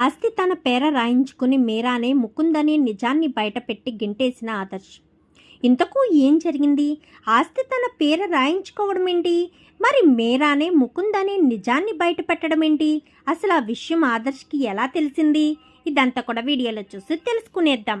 ఆస్తి తన పేర రాయించుకుని మీరానే ముకుందని నిజాన్ని బయటపెట్టి గింటేసిన ఆదర్శ్. ఇంతకు ఏం జరిగింది? ఆస్తి తన పేర రాయించుకోవడం ఏంటి మరి మీరానే ముకుందని నిజాన్ని బయటపెట్టడం ఏంటి అసలు ఆ విషయం ఆదర్శ్కి ఎలా తెలిసింది? ఇదంతా కూడా వీడియోలో చూసి తెలుసుకునేద్దాం.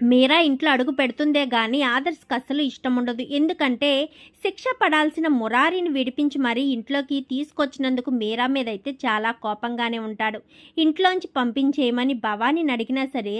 మీరా ఇంట్లో అడుగు పెడుతుందే కానీ ఆదర్శ్కి అస్సలు ఇష్టం ఉండదు. ఎందుకంటే శిక్ష పడాల్సిన మురారిని విడిపించి మరీ ఇంట్లోకి తీసుకొచ్చినందుకు మీరా మీద అయితే చాలా కోపంగానే ఉంటాడు. ఇంట్లోంచి పంపించేయమని భవానీని అడిగినా సరే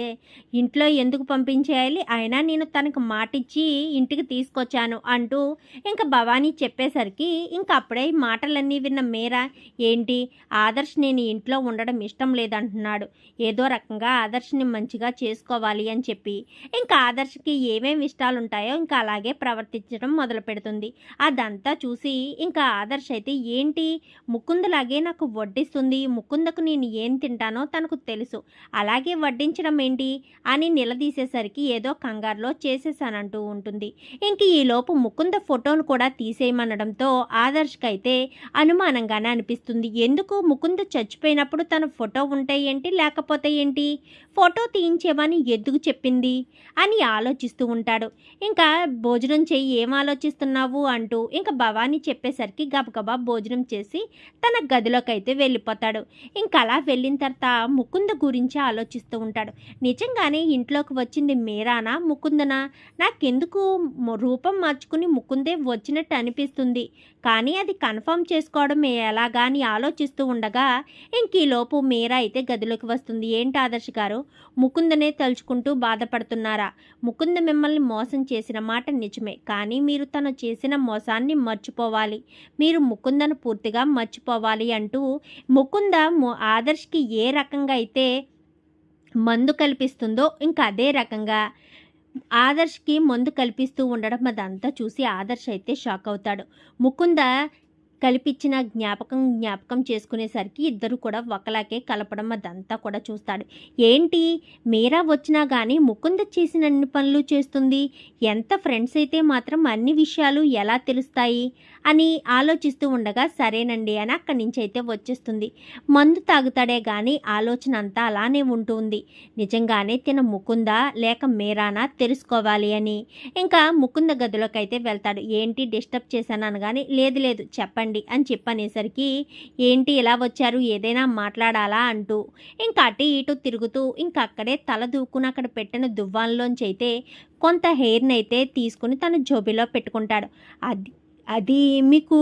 ఇంట్లో ఎందుకు పంపించేయాలి? అయినా నేను తనకు మాటిచ్చి ఇంటికి తీసుకొచ్చాను అంటూ ఇంకా భవానీ చెప్పేసరికి ఇంకా అప్పుడే మాటలన్నీ విన్న మీరా ఏంటి? ఆదర్శ్ నేను ఇంట్లో ఉండడం ఇష్టం లేదంటున్నాడు. ఏదో రకంగా ఆదర్శ్ని మంచిగా చేసుకోవాలి అని చెప్పి ఇంకా ఆదర్శకి ఏమేమి ఇష్టాలు ఉంటాయో ఇంకా అలాగే ప్రవర్తించడం మొదలు పెడుతుంది. అదంతా చూసి ఇంకా ఆదర్శ అయితే ఏంటి? ముకుందలాగే నాకు వడ్డిస్తుంది. ముకుందకు నేను ఏం తింటానో తనకు తెలుసు. అలాగే వడ్డించడం ఏంటి? అని నిలదీసేసరికి ఏదో కంగారులో చేసేసానంటూ ఉంటుంది. ఇంక ఈలోపు ముకుంద ఫోటోను కూడా తీసేయమనడంతో ఆదర్శకైతే అనుమానంగానే అనిపిస్తుంది. ఎందుకు? ముకుంద చచ్చిపోయినప్పుడు తన ఫోటో ఉంటే ఏంటి? లేకపోతే ఏంటి? ఫోటో తీయించేమని ఎందుకు చెప్పింది? అని ఆలోచిస్తూ ఉంటాడు. ఇంకా భోజనం చెయ్యి ఏం ఆలోచిస్తున్నావు అంటూ ఇంకా భవానీ చెప్పేసరికి గబగబా భోజనం చేసి తన గదిలోకి అయితే వెళ్ళిపోతాడు. ఇంకా అలా వెళ్ళిన తర్వాత ముకుంద గురించి ఆలోచిస్తూ ఉంటాడు. నిజంగానే ఇంట్లోకి వచ్చింది మీరానా ముకుందనా? నాకెందుకు రూపం మార్చుకుని ముకుందే వచ్చినట్టు అనిపిస్తుంది. కానీ అది కన్ఫర్మ్ చేసుకోవడం ఎలాగా అని ఆలోచిస్తూ ఉండగా ఇంక ఈలోపు మీరా అయితే గదిలోకి వస్తుంది. ఏంటి ఆదర్శ్ గారు? ముకుందనే తలుచుకుంటూ బాధపడుతున్నారా? ముకుంద మిమ్మల్ని మోసం చేసిన మాట నిజమే. కానీ మీరు తను చేసిన మోసాన్ని మర్చిపోవాలి. మీరు ముకుందను పూర్తిగా మర్చిపోవాలి అంటూ ముకుంద ఆదర్శ్కి ఏ రకంగా అయితే మందు కల్పిస్తుందో ఇంకా అదే రకంగా ఆదర్శ్కి మందు కల్పిస్తూ ఉండడం అదంతా చూసి ఆదర్శ్ అయితే షాక్ అవుతాడు. ముకుంద కల్పించిన జ్ఞాపకం జ్ఞాపకం చేసుకునేసరికి ఇద్దరు కూడా ఒకలాగే కలపడం అదంతా కూడా చూస్తాడు. ఏంటి? మీరా వచ్చినా కానీ ముకుంద చేసిన అన్ని పనులు చేస్తుంది. ఎంత ఫ్రెండ్స్ అయితే మాత్రం అన్ని విషయాలు ఎలా తెలుస్తాయి అని ఆలోచిస్తూ ఉండగా సరేనండి అని అక్కడి నుంచి అయితే వచ్చేస్తుంది. మందు తాగుతాడే కానీ ఆలోచన అంతా అలానే ఉంటుంది. నిజంగానే తిన ముకుందా లేక మీరానా తెలుసుకోవాలి అని. ఇంకా ముకుంద గదిలోకి అయితే వెళ్తాడు. ఏంటి? డిస్టర్బ్ చేశాను అనగానే లేదు లేదు చెప్పండి. అని చెప్పనేసరికి ఏంటి ఇలా వచ్చారు? ఏదైనా మాట్లాడాలా? అంటూ ఇంకా అటు ఇటు తిరుగుతూ ఇంకా అక్కడే తల దూకుని అక్కడ పెట్టిన దువ్వాన్లోంచి అయితే కొంత హెయిర్ని అయితే తీసుకుని తన జోబిలో పెట్టుకుంటాడు. అది అది మీకు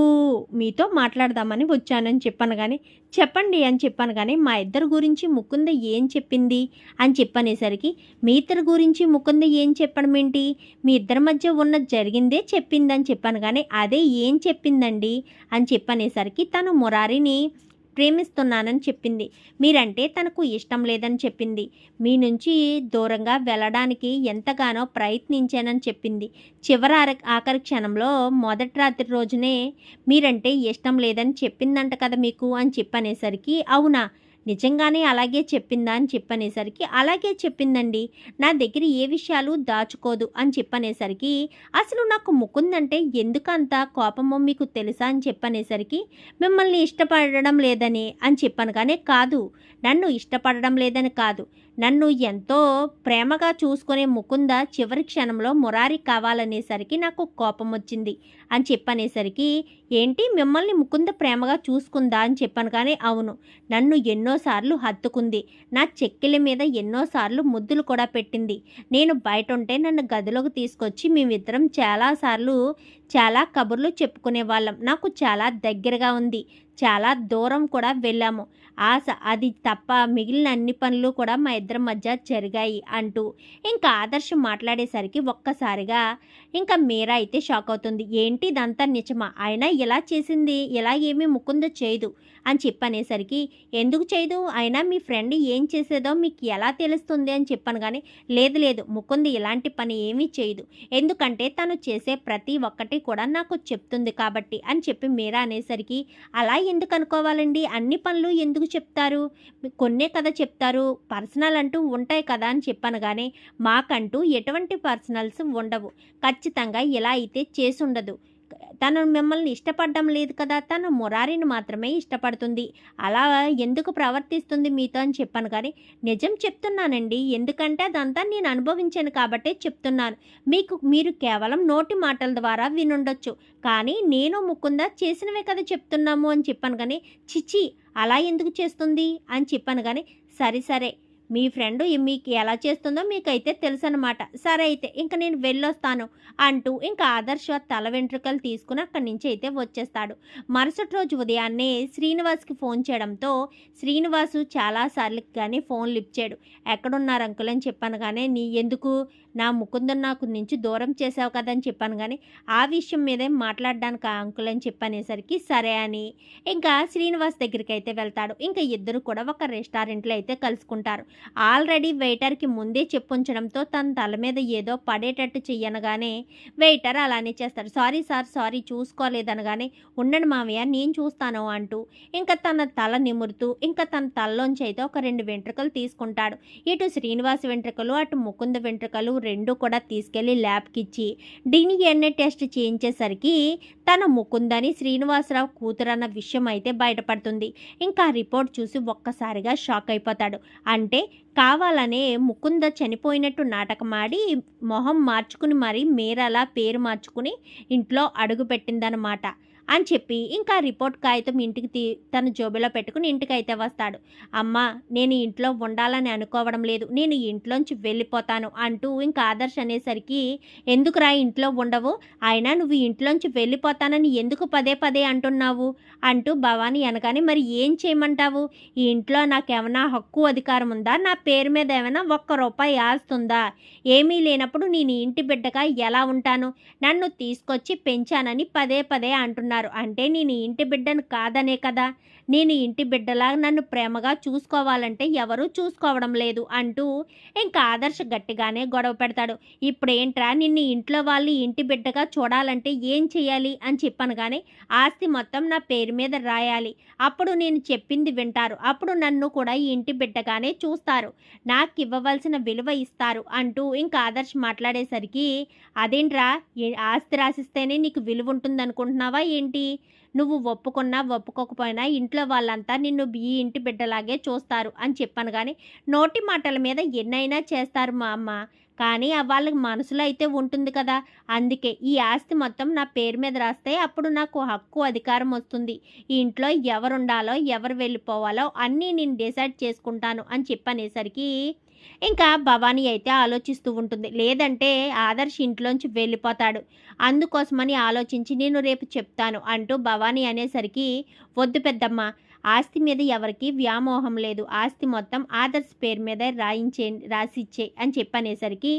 మీతో మాట్లాడదామని వచ్చానని చెప్పాను కానీ చెప్పండి అని చెప్పాను కానీ మా ఇద్దరు గురించి ముకుంద ఏం చెప్పింది అని చెప్పనేసరికి మీ ఇద్దరి గురించి ముకుంద ఏం చెప్పడం ఏంటి? మీ ఇద్దరి మధ్య ఉన్న జరిగిందే చెప్పిందని చెప్పాను కానీ అదే ఏం చెప్పిందండి? అని చెప్పనేసరికి తను మురారిని ప్రేమిస్తున్నానని చెప్పింది. మీరంటే తనకు ఇష్టం లేదని చెప్పింది. మీ నుంచి దూరంగా వెళ్ళడానికి ఎంతగానో ప్రయత్నించానని చెప్పింది. చివరి ఆర- ఆఖరి క్షణంలో మొదటి రాత్రి రోజునే మీరంటే ఇష్టం లేదని చెప్పిందంట కదా మీకు అని చెప్పనేసరికి అవునా? నిజంగానే అలాగే చెప్పిందా అని చెప్పనేసరికి అలాగే చెప్పిందండి. నా దగ్గర ఏ విషయాలు దాచుకోదు అని చెప్పనేసరికి అసలు నాకు ముకుందంటే ఎందుకంత కోపమో మీకు తెలుసా అని చెప్పనేసరికి మిమ్మల్ని ఇష్టపడడం లేదని అని చెప్పాను కానీ కాదు నన్ను ఇష్టపడడం లేదని కాదు. నన్ను ఎంతో ప్రేమగా చూసుకునే ముకుంద చివరి క్షణంలో మురారి కావాలనేసరికి నాకు కోపం వచ్చింది అని చెప్పనేసరికి ఏంటి మిమ్మల్ని ముకుంద ప్రేమగా చూసుకుందా అని చెప్పాను కానీ అవును నన్ను ఎన్నోసార్లు హత్తుకుంది. నా చెక్కిల మీద ఎన్నోసార్లు ముద్దులు కూడా పెట్టింది. నేను బయట ఉంటే నన్ను గదిలోకి తీసుకొచ్చి మేమిద్దరం చాలాసార్లు చాలా కబుర్లు చెప్పుకునే వాళ్ళం. నాకు చాలా దగ్గరగా ఉంది. చాలా దూరం కూడా వెళ్ళాము. ఆశ అది తప్ప మిగిలిన అన్ని పనులు కూడా మా ఇద్దరి మధ్య జరిగాయి అంటూ ఇంకా ఆదర్శం మాట్లాడేసరికి ఒక్కసారిగా ఇంకా మీరా అయితే షాక్ అవుతుంది. ఏంటి ఇదంతా నిజమా? అయినా ఇలా చేసింది? ఇలా ఏమీ ముకుందో చేయదు? అని చెప్పనేసరికి ఎందుకు చేయదు? అయినా మీ ఫ్రెండ్ ఏం చేసేదో మీకు ఎలా తెలుస్తుంది? అని చెప్పాను కానీ లేదు లేదు. ముకుంది ఇలాంటి పని ఏమీ చేయదు. ఎందుకంటే తను చేసే ప్రతి ఒక్కటి కూడా నాకు చెప్తుంది కాబట్టి అని చెప్పి మీరా అనేసరికి అలా ఎందుకు అనుకోవాలండి? అన్ని పనులు ఎందుకు చెప్తారు? కొన్నే కదా చెప్తారు. పర్సనల్ అంటూ ఉంటాయి కదా అని చెప్పాను కానీ మాకంటూ ఎటువంటి పర్సనల్స్ ఉండవు. ఖచ్చితంగా ఇలా అయితే చేసుండదు. తను మిమ్మల్ని ఇష్టపడడం లేదు కదా తను మురారిని మాత్రమే ఇష్టపడుతుంది. అలా ఎందుకు ప్రవర్తిస్తుంది మీతో అని చెప్పాను కానీ నిజం చెప్తున్నానండి. ఎందుకంటే అదంతా నేను అనుభవించాను కాబట్టే చెప్తున్నాను. మీకు మీరు కేవలం నోటి మాటల ద్వారా వినుండొచ్చు. కానీ నేను ముకుంద చేసినవే కదా చెప్తున్నాము అని చెప్పాను కానీ చిచి అలా ఎందుకు చేస్తుంది అని చెప్పాను కానీ సరే సరే. మీ ఫ్రెండ్ మీకు ఎలా చేస్తుందో మీకైతే తెలుసు అనమాట సరే అయితే ఇంక నేను వెళ్ళొస్తాను అంటూ ఇంకా ఆదర్శ తల వెంట్రుకలు తీసుకుని అక్కడి నుంచి అయితే వచ్చేస్తాడు. మరుసటి రోజు ఉదయాన్నే శ్రీనివాస్కి ఫోన్ చేయడంతో శ్రీనివాసు చాలాసార్లు కానీ ఫోన్ లిఫ్ట్ చేయడు. ఎక్కడున్నారు అంకుల్? అని చెప్పాను కానీ నీ ఎందుకు? నా ముకుందం నాకు నుంచి దూరం చేసావు కదని చెప్పాను కానీ ఆ విషయం మీదే మాట్లాడడానికి ఆ అంకుల్? అని చెప్పనేసరికి సరే అని ఇంకా శ్రీనివాస్ దగ్గరికి అయితే వెళ్తాడు. ఇంకా ఇద్దరు కూడా ఒక రెస్టారెంట్లో అయితే కలుసుకుంటారు. ఆల్రెడీ వెయిటర్కి ముందే చెప్పుంచడంతో తన తల మీద ఏదో పడేటట్టు చెయ్యనగానే వెయిటర్ అలానే చేస్తాడు. సారీ సార్ సారీ చూసుకోలేదనగానే ఉండండి మావయ్య నేను చూస్తాను అంటూ ఇంకా తన తల నిమురుతూ ఇంకా తన తలలోంచి అయితే ఒక రెండు వెంట్రుకలు తీసుకుంటాడు. ఇటు శ్రీనివాస్ వెంట్రుకలు అటు ముకుంద వెంట్రుకలు రెండు కూడా తీసుకెళ్ళి ల్యాబ్కి ఇచ్చి డిఎన్ఏ టెస్ట్ చేయించేసరికి తన ముకుందని శ్రీనివాసరావు కూతురన్న విషయం అయితే బయటపడుతుంది. ఇంకా రిపోర్ట్ చూసి ఒక్కసారిగా షాక్ అయిపోతాడు. అంటే కావాలనే ముకుంద చనిపోయినట్టు నాటకమాడి మొహం మార్చుకుని మరి మీరలా పేరు మార్చుకుని ఇంట్లో అడుగు పెట్టిందనమాట అని చెప్పి ఇంకా రిపోర్ట్ కాగితం ఇంటికి తీ తన జోబిలో పెట్టుకుని ఇంటికి అయితే వస్తాడు. అమ్మ నేను ఇంట్లో ఉండాలని అనుకోవడం లేదు. నేను ఇంట్లోంచి వెళ్ళిపోతాను అంటూ ఇంకా ఆదర్శ్ అనేసరికి ఎందుకురా ఇంట్లో ఉండవు? అయినా నువ్వు ఇంట్లోంచి వెళ్ళిపోతానని ఎందుకు పదే పదే అంటున్నావు? అంటూ భవానీ అనగానే మరి ఏం చేయమంటావు? ఈ ఇంట్లో నాకేమైనా హక్కు అధికారం ఉందా? నా పేరు మీద ఏమైనా ఒక్క రూపాయి ఆస్తుందా? ఏమీ లేనప్పుడు నేను ఇంటి బిడ్డగా ఎలా ఉంటాను? నన్ను తీసుకొచ్చి పెంచానని పదే పదే అంటున్నారు అంటే నేను ఇంటి బిడ్డను కాదనే కదా? నేను ఇంటి బిడ్డలా నన్ను ప్రేమగా చూసుకోవాలంటే ఎవరూ చూసుకోవడం లేదు అంటూ ఇంకా ఆదర్శ గట్టిగానే గొడవ పెడతాడు. ఇప్పుడేంట్రా నిన్ను ఇంట్లో వాళ్ళు ఇంటి బిడ్డగా చూడాలంటే ఏం చేయాలి అని చెప్పాను కానీ ఆస్తి మొత్తం నా పేరు మీద రాయాలి. అప్పుడు నేను చెప్పింది వింటారు. అప్పుడు నన్ను కూడా ఇంటి బిడ్డగానే చూస్తారు. నాకు ఇవ్వవలసిన విలువ ఇస్తారు అంటూ ఇంకా ఆదర్శ్ మాట్లాడేసరికి అదేంట్రా ఆస్తి రాసిస్తేనే నీకు విలువ ఉంటుంది అనుకుంటున్నావా ఏంటి? నువ్వు ఒప్పుకున్నా ఒప్పుకోకపోయినా ఇంట్లో వాళ్ళంతా నిన్ను ఈ ఇంటి బిడ్డలాగే చూస్తారు అని చెప్పాను కానీ నోటి మాటల మీద ఎన్నైనా చేస్తారు మా అమ్మ. కానీ వాళ్ళకి మనసులో అయితే ఉంటుంది కదా. అందుకే ఈ ఆస్తి మొత్తం నా పేరు మీద రాస్తే అప్పుడు నాకు హక్కు అధికారం వస్తుంది. ఈ ఇంట్లో ఎవరు ఉండాలో ఎవరు వెళ్ళిపోవాలో అన్నీ నేను డిసైడ్ చేసుకుంటాను అని చెప్పనేసరికి ఇంకా భవానీ అయితే ఆలోచిస్తూ ఉంటుంది. లేదంటే ఆదర్శ్ ఇంట్లోంచి వెళ్ళిపోతాడు. అందుకోసమని ఆలోచించి నేను రేపు చెప్తాను అంటూ భవానీ అనేసరికి వద్దు పెద్దమ్మ ఆస్తి మీద ఎవరికి వ్యామోహం లేదు. ఆస్తి మొత్తం ఆదర్శ్ పేరు మీద రాయించే రాసిచ్చే అని చెప్పనేసరికి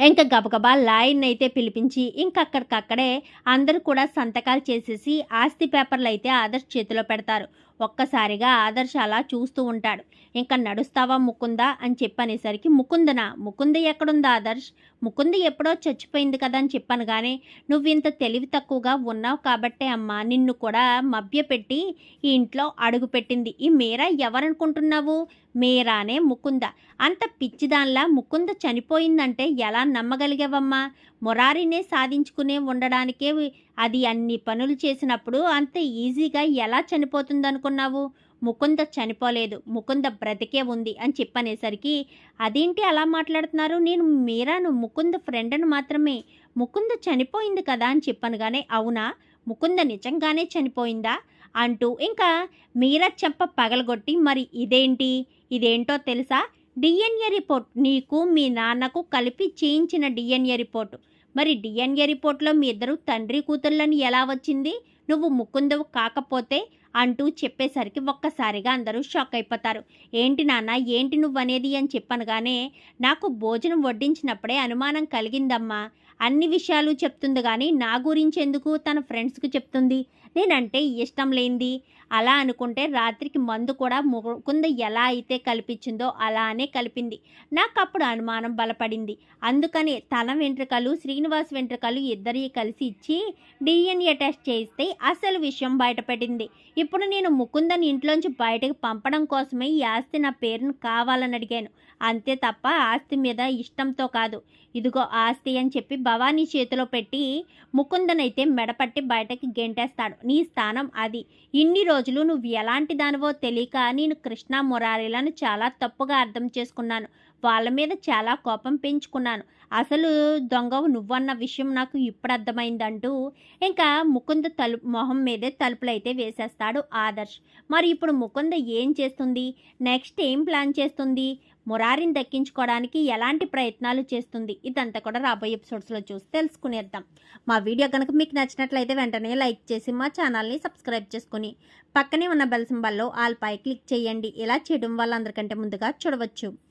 ఇంకా గబగబా లాయర్ని అయితే పిలిపించి ఇంకక్కడికక్కడే అందరూ కూడా సంతకాలు చేసేసి ఆస్తి పేపర్లు అయితే ఆదర్శ్ చేతిలో పెడతారు. ఒక్కసారిగా ఆదర్శ అలా చూస్తూ ఉంటాడు. ఇంకా నడుస్తావా ముకుందా? అని చెప్పనేసరికి ముకుందనా? ముకుంద ఎక్కడుందా ఆదర్శ్? ముకుంద ఎప్పుడో చచ్చిపోయింది కదా? అని చెప్పాను కానీ నువ్వు ఇంత తెలివి తక్కువగా ఉన్నావు కాబట్టే అమ్మా నిన్ను కూడా మభ్యపెట్టి ఈ ఇంట్లో అడుగుపెట్టింది ఈ మీరా ఎవరనుకుంటున్నావు? మీరానే ముకుంద. అంత పిచ్చిదాన్లా ముకుంద చనిపోయిందంటే ఎలా నమ్మగలిగావమ్మా? మురారినే సాధించుకునే ఉండడానికే అది అన్ని పనులు చేసినప్పుడు అంత ఈజీగా ఎలా చనిపోతుందనుకున్నావు? ముకుంద చనిపోలేదు ముకుంద బ్రతికే ఉంది అని చెప్పనేసరికి అదేంటి అలా మాట్లాడుతున్నారు? నేను మీరాను ముకుంద ఫ్రెండ్ను మాత్రమే. ముకుంద చనిపోయింది కదా? అని చెప్పాను కానీ అవునా? ముకుంద నిజంగానే చనిపోయిందా? అంటూ ఇంకా మీరా చెంప పగలగొట్టి మరి ఇదేంటి? ఇదేంటో తెలుసా? DNA report. నీకు మీ నాన్నకు కలిపి చేయించిన డిఎన్ఏ రిపోర్టు. మరి డిఎన్ఏ రిపోర్ట్లో మీ ఇద్దరు తండ్రి కూతుళ్ళని ఎలా వచ్చింది? నువ్వు ముకుందవు కాకపోతే అంటూ చెప్పేసరికి ఒక్కసారిగా అందరూ షాక్ అయిపోతారు. ఏంటి నాన్న ఏంటి నువ్వనేది అని చెప్పనగానే నాకు భోజనం వడ్డించినప్పుడే అనుమానం కలిగిందమ్మా. అన్ని విషయాలు చెప్తుంది కానీ నా గురించి ఎందుకు తన ఫ్రెండ్స్కి చెప్తుంది? నేనంటే ఇష్టం లేనిది. అలా అనుకుంటే రాత్రికి మందు కూడా ముకుంద ఎలా అయితే కల్పించిందో అలానే కలిపింది. నాకు అప్పుడు అనుమానం బలపడింది. అందుకని తల వెంట్రుకలు శ్రీనివాస్ వెంట్రుకలు ఇద్దరి కలిసి ఇచ్చి డిఎన్ఏ టెస్ట్ చేస్తే అసలు విషయం బయటపడింది. ఇప్పుడు నేను ముకుందని ఇంట్లోంచి బయటకు పంపడం కోసమే ఈ ఆస్తి నా పేరును కావాలని అడిగాను. అంతే తప్ప ఆస్తి మీద ఇష్టంతో కాదు. ఇదిగో ఆస్తి అని చెప్పి భవానీ చేతిలో పెట్టి ముకుందనైతే మెడపట్టి బయటకి గెంటేస్తాడు. నీ స్థానం అది. ఇన్ని రోజులు నువ్వు ఎలాంటి దానివో తెలియక నేను కృష్ణ మురారీలను చాలా తప్పుగా అర్థం చేసుకున్నాను. వాళ్ళ మీద చాలా కోపం పెంచుకున్నాను. అసలు దొంగవు నువ్వన్న విషయం నాకు ఇప్పుడు అర్థమైందంటూ ఇంకా ముకుంద తలుపు మొహం మీదే తలుపులైతే వేసేస్తాడు ఆదర్శ్. మరి ఇప్పుడు ముకుంద ఏం చేస్తుంది? నెక్స్ట్ ఏం ప్లాన్ చేస్తుంది? మురారిని దక్కించుకోవడానికి ఎలాంటి ప్రయత్నాలు చేస్తుంది? ఇదంతా కూడా రాబోయే ఎపిసోడ్స్లో చూసి తెలుసుకునేద్దాం. మా వీడియో కనుక మీకు నచ్చినట్లయితే వెంటనే లైక్ చేసి మా ఛానల్ని సబ్స్క్రైబ్ చేసుకుని పక్కనే ఉన్న బెల్ సింబల్లో ఆల్పై క్లిక్ చేయండి. ఇలా చేయడం వల్ల అందరికంటే ముందుగా చూడవచ్చు.